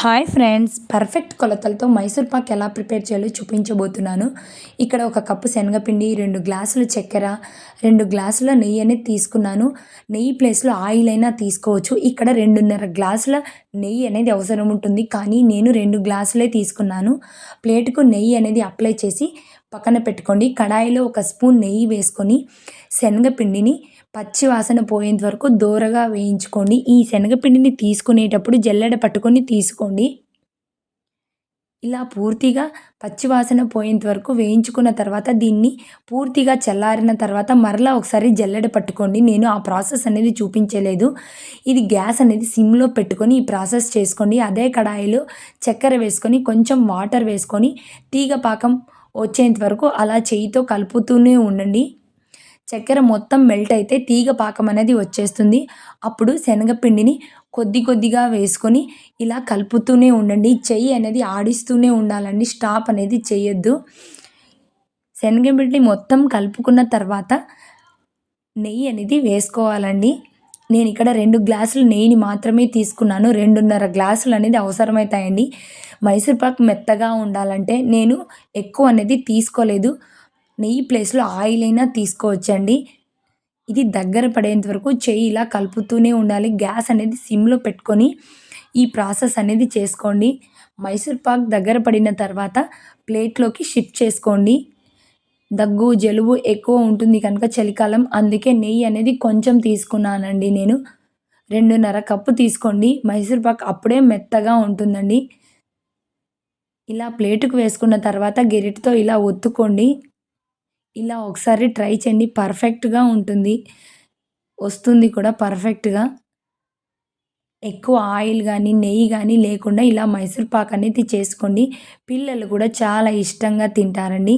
Hi friends perfect కొలతలతో మైసూర్ పాక్ ఎలా prepare చేయాలో చూపించబోతున్నాను. ఇక్కడ ఒక కప్పు శనగపిండి రెండు గ్లాసులు చక్కెర రెండు గ్లాసుల నెయ్యి అనేది తీసుకున్నాను. నెయ్యి ప్లేస్లో ఆయిల్ అయినా తీసుకోవచ్చు. ఇక్కడ రెండున్నర గ్లాసుల నెయ్యి అనేది అవసరం ఉంటుంది. కానీ నేను రెండు గ్లాసులే తీసుకున్నాను. ప్లేట్కు నెయ్యి అనేది అప్లై చేసి పక్కన పెట్టుకోండి. కడాయిలో ఒక స్పూన్ నెయ్యి వేసుకొని శనగపిండిని పచ్చి వాసన పోయేంత వరకు దోరగా వేయించుకోండి. ఈ శనగపిండిని తీసుకునేటప్పుడు జల్లెడ పట్టుకొని తీసుకోండి. ఇలా పూర్తిగా పచ్చివాసన పోయేంత వరకు వేయించుకున్న తర్వాత దీన్ని పూర్తిగా చల్లారిన తర్వాత మరలా ఒకసారి జల్లెడ పట్టుకోండి. నేను ఆ ప్రాసెస్ అనేది చూపించలేదు. ఇది గ్యాస్ అనేది సిమ్లో పెట్టుకొని ఈ ప్రాసెస్ చేసుకోండి. అదే కడాయిలో చక్కెర వేసుకొని కొంచెం వాటర్ వేసుకొని తీగ పాకం వచ్చేంత వరకు అలా చేయితో కలుపుతూనే ఉండండి. చక్కెర మొత్తం మెల్ట్ అయితే తీగ పాకం అనేది వచ్చేస్తుంది. అప్పుడు శనగపిండిని కొద్ది కొద్దిగా వేసుకొని ఇలా కలుపుతూనే ఉండండి. చెయ్యి అనేది ఆడిస్తూనే ఉండాలండి. స్టాప్ అనేది చేయొద్దు. శనగపిండి మొత్తం కలుపుకున్న తర్వాత నెయ్యి అనేది వేసుకోవాలండి. నేను ఇక్కడ రెండు గ్లాసులు నెయ్యిని మాత్రమే తీసుకున్నాను. రెండున్నర గ్లాసులు అనేది అవసరమవుతాయండి మైసూర్పాక్ మెత్తగా ఉండాలంటే నేను ఎక్కువ అనేది తీసుకోలేదు. నెయ్యి ప్లేస్లో ఆయిల్ అయినా తీసుకోవచ్చండి. ఇది దగ్గర పడేంత వరకు చెయ్యి ఇలా కలుపుతూనే ఉండాలి. గ్యాస్ అనేది సిమ్లో పెట్టుకొని ఈ ప్రాసెస్ అనేది చేసుకోండి. మైసూర్ పాక్ దగ్గర పడిన తర్వాత ప్లేట్లోకి షిఫ్ట్ చేసుకోండి. దగ్గు జలుబు ఎక్కువ ఉంటుంది కనుక చలికాలం. అందుకే నెయ్యి అనేది కొంచెం తీసుకున్నానండి నేను. రెండున్నర కప్పు తీసుకోండి. మైసూర్ పాక్ అప్పుడే మెత్తగా ఉంటుందండి. ఇలా ప్లేటుకు వేసుకున్న తర్వాత గెరిటితో ఇలా ఒత్తుకోండి. ఇలా ఒకసారి ట్రై చేయండి. పర్ఫెక్ట్గా ఉంటుంది. వస్తుంది కూడా పర్ఫెక్ట్గా. ఎక్కువ ఆయిల్ కానీ నెయ్యి కానీ లేకుండా ఇలా మైసూర్ పాక్ అనేది చేసుకోండి. పిల్లలు కూడా చాలా ఇష్టంగా తింటారండి.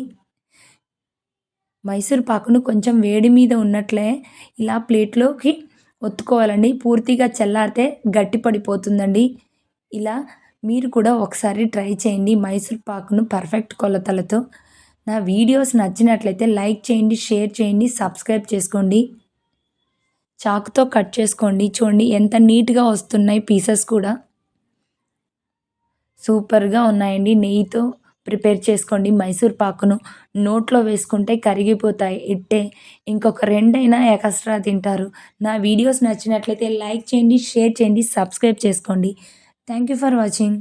మైసూర్ పాకును కొంచెం వేడి మీద ఉన్నట్లే ఇలా ప్లేట్లోకి ఒత్తుకోవాలండి. పూర్తిగా చల్లారితే గట్టి పడిపోతుందండి. ఇలా మీరు కూడా ఒకసారి ట్రై చేయండి మైసూర్ పాకును పర్ఫెక్ట్ కొలతలతో. నా వీడియోస్ నచ్చినట్లయితే లైక్ చేయండి షేర్ చేయండి సబ్స్క్రైబ్ చేసుకోండి. చాకుతో కట్ చేసుకోండి. చూడండి ఎంత నీట్గా వస్తున్నాయి పీసెస్ కూడా. సూపర్గా ఉన్నాయండి. నెయ్యితో ప్రిపేర్ చేసుకోండి. మైసూర్ పాకును నోట్లో వేసుకుంటే కరిగిపోతాయి. ఇట్టే ఇంకొక రెండైనా ఎక్స్ట్రా తింటారు. నా వీడియోస్ నచ్చినట్లయితే లైక్ చేయండి షేర్ చేయండి సబ్స్క్రైబ్ చేసుకోండి. Thank you for watching.